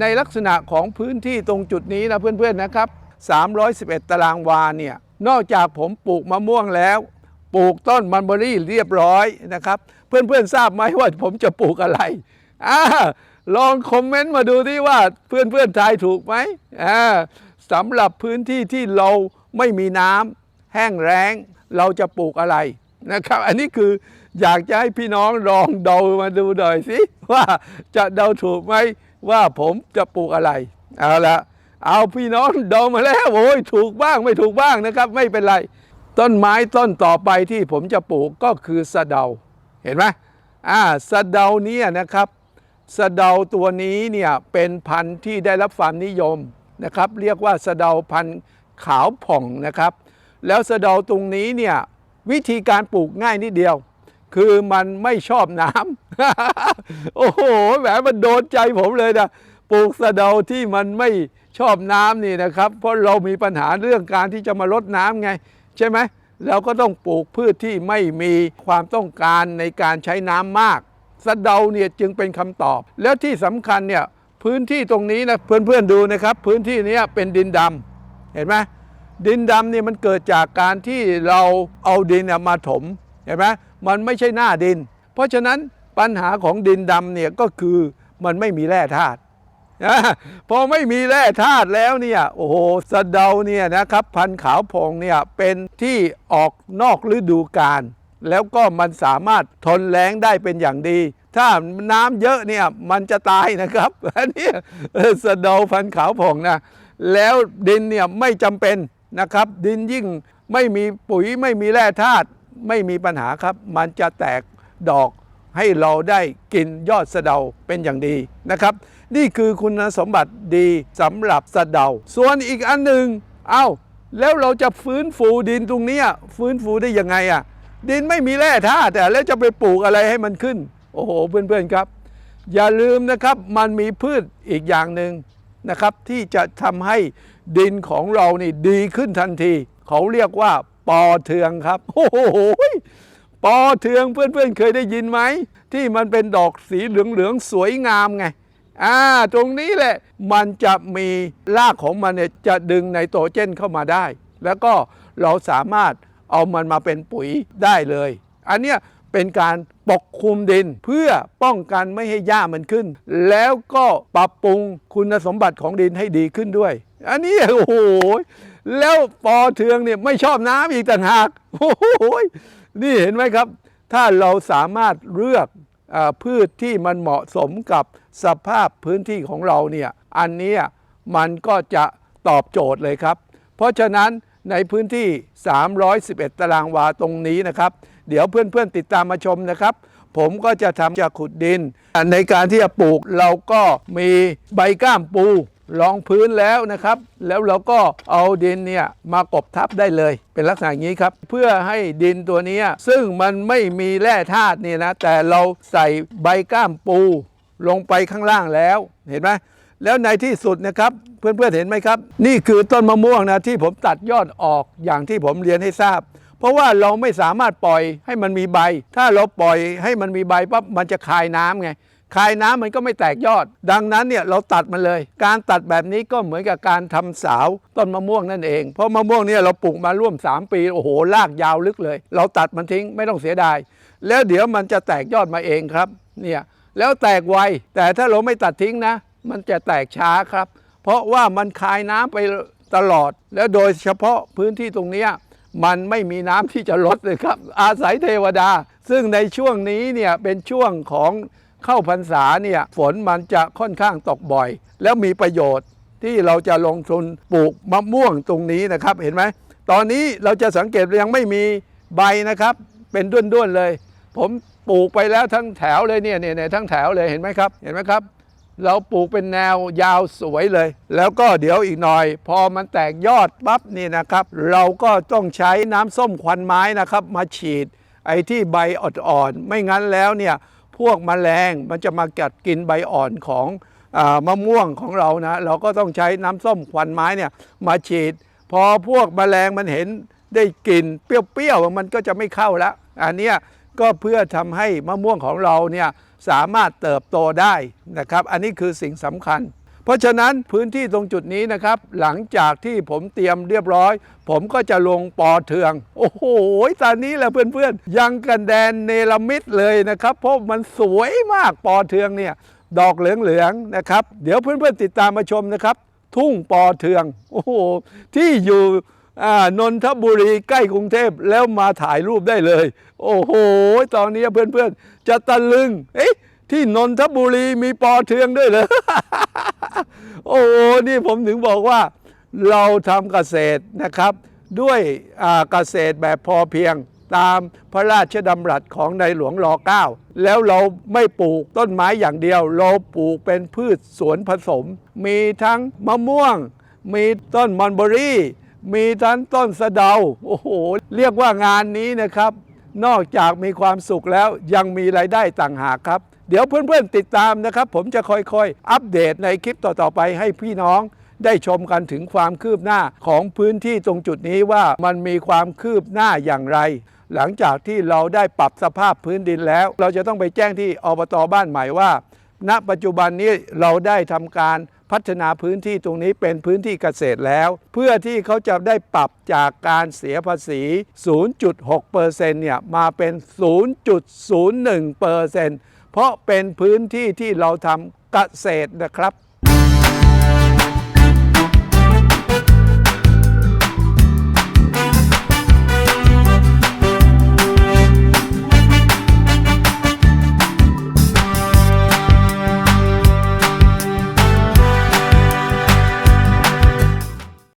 ในลักษณะของพื้นที่ตรงจุดนี้นะเพื่อนๆนะครับ 311 ตารางวาเนี่ยนอกจากผมปลูกมะม่วงแล้ว ปลูกต้นมันเบอรี่เรียบร้อยนะครับ เพื่อนๆทราบไหมว่าผมจะปลูกอะไรอ่าลองคอมเมนต์มาดูที่ว่าเพื่อนๆทายถูกไหมอ่าสำหรับพื้นที่ที่เราไม่มีน้ำแห้งแล้งเราจะปลูกอะไรนะครับ อันนี้คืออยากจะให้พี่น้องลองเดามาดูหน่อยสิว่าจะเดาถูกไหม ว่าผมจะปลูกอะไร เอาละเอาพี่น้องเดามาแล้วโอ้ยถูกบ้างไม่ถูกบ้างนะครับ ไม่เป็นไร ต้นไม้ต้นต่อไปที่ผมจะปลูกก็คือสะเดา เห็นไหมอ่าสะเดาเนี่ยนะครับสะเดาตัวนี้เนี่ยเป็นพันธุ์ที่ได้รับความนิยมนะครับ เรียกว่าสะเดาพันธุ์ขาวผ่องนะครับ แล้วสะเดาตรงนี้เนี่ยวิธีการปลูกง่ายนิดเดียว คือมันไม่ชอบน้ำ โอ้โหแหมมันโดนใจผมเลยนะ ปลูกสะเดาที่มันไม่ชอบน้ำนี่นะครับ เพราะเรามีปัญหาเรื่องการที่จะมาลดน้ำไง ใช่ไหมเราก็ต้องปลูกพืชที่ไม่มีความต้องการในการใช้น้ำมาก สะเดาเนี่ยจึงเป็นคำตอบ แล้วที่สำคัญเนี่ยพื้นที่ตรงนี้นะเพื่อนๆดูนะครับ พื้นที่นี้เป็นดินดำเห็นไหมดินดำเนี่ยมันเกิดจากการที่เราเอาดินเนี่ยมาถม เห็นไหมมันไม่ใช่หน้าดิน เพราะฉะนั้นปัญหาของดินดำเนี่ยก็คือมันไม่มีแร่ธาตุพอไม่มีแร่ธาตุแล้วเนี่ยโอ้โหสะเดาเนี่ยนะครับพันขาวพองเนี่ยเป็นที่ออกนอกฤดูกาลแล้วก็มันสามารถทนแล้งได้เป็นอย่างดี ถ้าน้ำเยอะเนี่ยมันจะตายนะครับอันนี้ยเออสะเดาพันขาวพองนะแล้วดินเนี่ยไม่จำเป็นนะครับ ดินยิ่งไม่มีปุ๋ยไม่มีแร่ธาตุ ไม่มีปัญหาครับ มันจะแตกดอกให้เราได้กินยอดสะเดาเป็นอย่างดีนะครับ นี่คือคุณสมบัติดีสำหรับสะเดา ส่วนอีกอันหนึ่งเอ้าแล้วเราจะฟื้นฟูดินตรงนี้ฟื้นฟูได้ยังไงอะ่ะดินไม่มีแร่ธาตุแต่แล้วจะไปปลูกอะไรให้มันขึ้น โอ้โหเพื่อนๆครับ อย่าลืมนะครับมันมีพืชอีกอย่างหนึ่งนะครับ ที่จะทำให้ดินของเรานี่ดีขึ้นทันที เขาเรียกว่า ปอเทืองครับโอ้โหปอเทืองเพื่อนๆเคยได้ยินไหม ที่มันเป็นดอกสีเหลืองๆสวยงามไงอ่าตรงนี้แหละมันจะมีรากของมันเนี่ยจะดึงไนโตรเจนเข้ามาได้ แล้วก็เราสามารถเอามันมาเป็นปุ๋ยได้เลย อันเนี้ยเป็นการปกคลุมดินเพื่อป้องกันไม่ให้หญ้ามันขึ้น แล้วก็ปรับปรุงคุณสมบัติของดินให้ดีขึ้นด้วย อันนี้โอ้โหแล้วปอเทืองเนี่ยไม่ชอบน้ำอีกต่างหากโอ้โหนี่เห็นไหมครับ ถ้าเราสามารถเลือกอพืชที่มันเหมาะสมกับสภาพพื้นที่ของเราเนี่ยอันนี้มันก็จะตอบโจทย์เลยครับ เพราะฉะนั้นในพื้นที่ 311 ตารางวาตรงนี้นะครับ เดี๋ยวเพื่อนๆติดตามมาชมนะครับ ผมก็จะทำจากขุดดิน ในการที่จะปลูกเราก็มีใบก้ามปู รองพื้นแล้วนะครับ แล้วเราก็เอาดินเนี่ยมากบทับได้เลย เป็นลักษณะอย่างนี้ครับ เพื่อให้ดินตัวนี้ซึ่งมันไม่มีแร่ธาตุเนี่ยนะแต่เราใส่ใบก้ามปูลงไปข้างล่างแล้วเห็นไหมแล้วในที่สุดนะครับเพื่อนๆเห็นไหมครับ นี่คือต้นมะม่วงนะที่ผมตัดยอดออกอย่างที่ผมเรียนให้ทราบ เพราะว่าเราไม่สามารถปล่อยให้มันมีใบ ถ้าเราปล่อยให้มันมีใบปั๊บมันจะคายน้ำไง คายน้ำมันก็ไม่แตกยอด ดังนั้นเนี่ยเราตัดมันเลย การตัดแบบนี้ก็เหมือนกับการทำสาวต้นมะม่วงนั่นเอง เพราะมะม่วงเนี่ยเราปลูกมาร่วม 3 ปีโอ้โหลากยาวลึกเลย เราตัดมันทิ้งไม่ต้องเสียดาย แล้วเดี๋ยวมันจะแตกยอดมาเองครับเนี่ยแล้วแตกไวแต่ถ้าเราไม่ตัดทิ้งนะ มันจะแตกช้าครับ เพราะว่ามันคายน้ำไปตลอด แล้วโดยเฉพาะพื้นที่ตรงนี้มันไม่มีน้ำที่จะลดเลยครับ อาศัยเทวดา ซึ่งในช่วงนี้เนี่ยเป็นช่วงของ เข้าพรรษาเนี่ยฝนมันจะค่อนข้างตกบ่อย แล้วมีประโยชน์ที่เราจะลงทุนปลูกมะม่วงตรงนี้นะครับเห็นไหมตอนนี้เราจะสังเกตยังไม่มีใบนะครับ เป็นด้วนๆเลย ผมปลูกไปแล้วทั้งแถวเลยเนี่ยเนี่ยเนี่ยทั้งแถวเลยเห็นไหมครับ เห็นไหมครับ เราปลูกเป็นแนวยาวสวยเลย แล้วก็เดี๋ยวอีกหน่อย พอมันแตกยอดปั๊บนี่นะครับ เราก็ต้องใช้น้ำส้มควันไม้นะครับ มาฉีดไอ้ที่ใบอ่อนๆไม่งั้นแล้วเนี่ย พวกแมลงมันจะมากัดกินใบอ่อนของอมะม่วงของเรานะ เราก็ต้องใช้น้ำส้มควันไม้เนี่ยมาฉีด พอพวกแมลงมันเห็นได้กลิ่นเปรี้ยวๆมันก็จะไม่เข้าแล้ว อันนี้ก็เพื่อทำให้มะม่วงของเราเนี่ยสามารถเติบโตได้นะครับ อันนี้คือสิ่งสำคัญ เพราะฉะนั้นพื้นที่ตรงจุดนี้นะครับ หลังจากที่ผมเตรียมเรียบร้อย ผมก็จะลงปอเทือง โอ้โหตอนนี้แหละเพื่อนๆ ยังกันแดนเนลมิดเลยนะครับ เพราะมันสวยมากปอเทืองเนี่ยดอกเหลืองๆนะครับ เดี๋ยวเพื่อนๆติดตามมาชมนะครับ ทุ่งปอเทือง โอ้โหที่อยู่นนทบุรีใกล้กรุงเทพแล้วมาถ่ายรูปได้เลย โอ้โห ตอนนี้เพื่อนๆ จะตะลึง เอ๊ะที่นนทบุรีมีปอเทืองด้วยเหรอ โอ้โหนี่ผมถึงบอกว่าเราทำเกษตรนะครับ ด้วยเกษตรแบบพอเพียงตามพระราชดำรัสของในหลวงรอเก้าแล้วเราไม่ปลูกต้นไม้อย่างเดียว เราปลูกเป็นพืชสวนผสม มีทั้งมะม่วง มีต้นมอนเบอรี่ มีทั้งต้นสะเดา โอ้โห เรียกว่างานนี้นะครับ นอกจากมีความสุขแล้วยังมีรายได้ต่างหากครับ เดี๋ยวเพื่อนๆติดตามนะครับ ผมจะค่อยๆ อัปเดตในคลิปต่อๆไปให้พี่น้องได้ชมกันถึงความคืบหน้าของพื้นที่ตรงจุดนี้ว่ามันมีความคืบหน้าอย่างไร หลังจากที่เราได้ปรับสภาพพื้นดินแล้ว เราจะต้องไปแจ้งที่อบตบ้านใหม่ว่า ณปัจจุบันนี้เราได้ทำการ พัฒนาพื้นที่ตรงนี้เป็นพื้นที่เกษตรแล้ว เพื่อที่เขาจะได้ปรับจากการเสียภาษี 0.6%เนี่ยมาเป็น 0.01%เพราะเป็นพื้นที่ที่เราทำเกษตรนะครับ